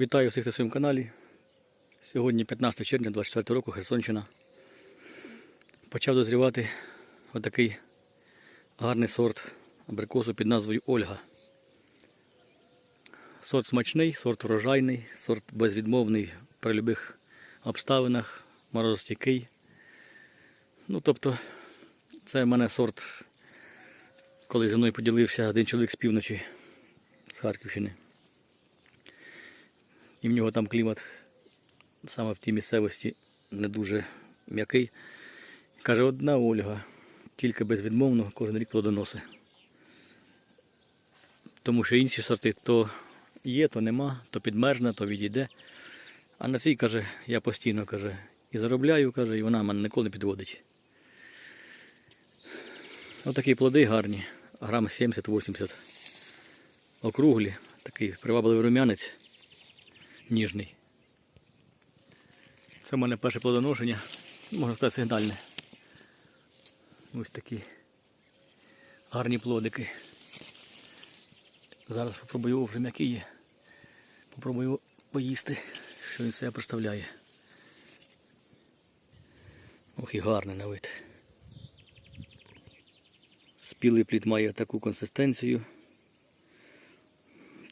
Вітаю всіх на своєму каналі. Сьогодні 15 червня 24 року Херсонщина. Почав дозрівати отакий гарний сорт абрикосу під назвою Ольга. Сорт смачний, сорт врожайний, сорт безвідмовний при будь-яких обставинах, морозостійкий. Ну, тобто, це в мене сорт, коли зі мною поділився один чоловік з півночі з Харківщини. І в нього там клімат саме в тій місцевості не дуже м'який. Каже, одна Ольга, тільки безвідмовно кожен рік плодоносить. Тому що інші сорти то є, то нема, то підмерзне, то відійде. А на цій, каже, я постійно каже, і заробляю, каже, і вона мене ніколи не підводить. Отакі плоди гарні, грам 70-80. Округлі, такий привабливий рум'янець ніжний. Це в мене перше плодоношення, можна сказати, сигнальне. Ось такі гарні плодики. Зараз спробую вже м'який є. Попробую поїсти, що він себе представляє. Ох і гарний на вид. Спілий плід має таку консистенцію.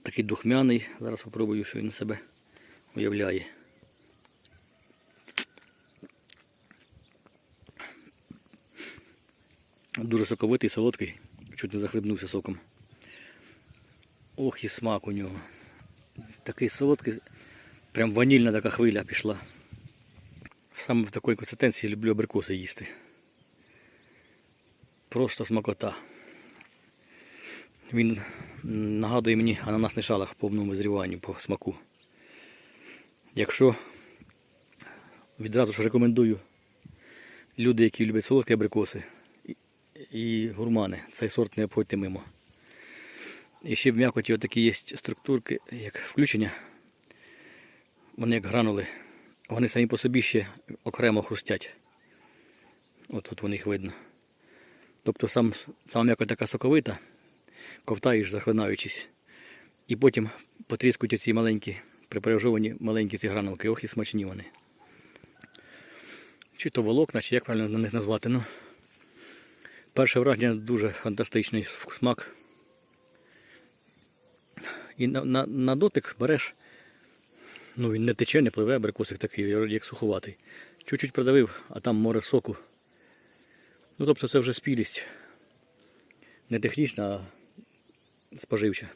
Такий духмяний. Зараз спробую, що він себе уявляє. Дуже соковитий, солодкий, чуть не захлебнувся соком. Ох і смак у нього. Такий солодкий, прям ванільна така хвиля пішла. Саме в такій консистенції люблю абрикоси їсти. Просто смакота. Він нагадує мені ананасний шалах в повному визріванні по смаку. Якщо відразу ж рекомендую люди, які люблять солодкі абрикоси і, гурмани, цей сорт не обходьте мимо. І ще в м'якоті отакі є структурки, як включення. Вони як гранули. Вони самі по собі ще окремо хрустять. От тут вони їх видно. Тобто сам, сама м'якоть така соковита, ковтаєш, захлинаючись. І потім потріскують ці маленькі, припоряжовані маленькі ці гранулки. Ох і смачні вони. Чи то волокна, чи як правильно на них назвати. Ну, перше враження дуже фантастичний смак. І на, на, на дотик береш, ну він не тече, не пливе, абрикосик такий, як суховатий. Чуть-чуть придавив, а там море соку. Ну тобто це вже спілість. Не технічна, а споживча.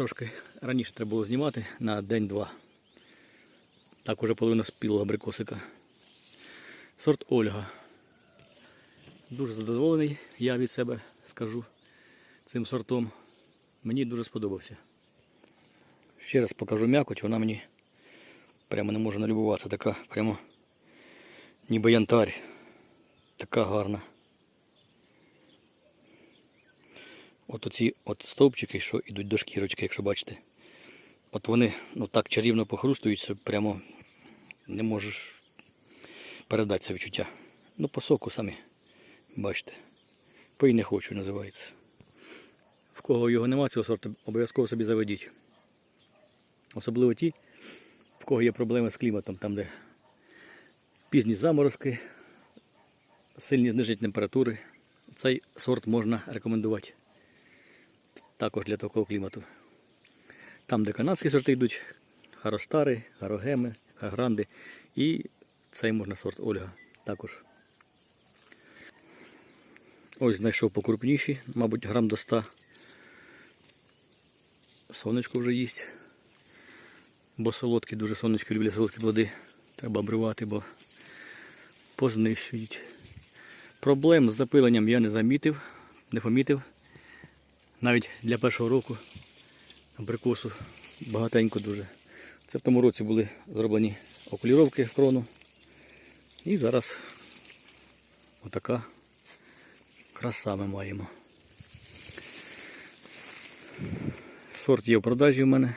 Трошки раніше треба було знімати на день-два. Так уже половина спілого абрикосика. Сорт Ольга. Дуже задоволений, я від себе скажу цим сортом. Мені дуже сподобався. Ще раз покажу м'якоть, вона мені прямо не може налюбуватися. Така прямо ніби янтарь. Така гарна. От оці от стовпчики, що йдуть до шкірочки, якщо бачите. От вони ну, так чарівно похрустують, що прямо не можеш передати це відчуття. Ну, по соку самі бачите. Пий не хочу, називається. В кого його нема, цього сорту, обов'язково собі заведіть. Особливо ті, в кого є проблеми з кліматом, там де пізні заморозки, сильні знижені температури. Цей сорт можна рекомендувати також для такого клімату. Там, де канадські сорти йдуть, харостари, гарогеми, хагранди. І цей можна сорт Ольга також. Ось знайшов покрупніші, мабуть, грам до 100. Сонечко вже їсть. Бо солодкі, дуже сонечки люблять солодкі плоди. Треба обривати, бо познищують. Проблем з запиленням я не замітив, не помітив. Навіть для першого року абрикосу багатенько дуже. Це в тому році були зроблені окуліровки в крону. І зараз отака краса ми маємо. Сорт є в продажі в мене.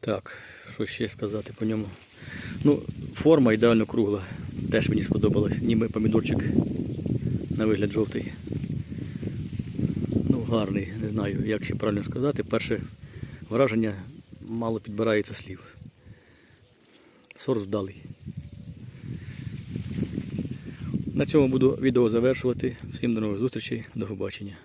Так, що ще сказати по ньому? Ну, форма ідеально кругла. Теж мені сподобалась. Ніби помідорчик на вигляд жовтий. Гарний, не знаю, як ще правильно сказати. Перше враження мало підбирається слів. Сорт вдалий. На цьому буду відео завершувати. Всім до нових зустрічей, до побачення.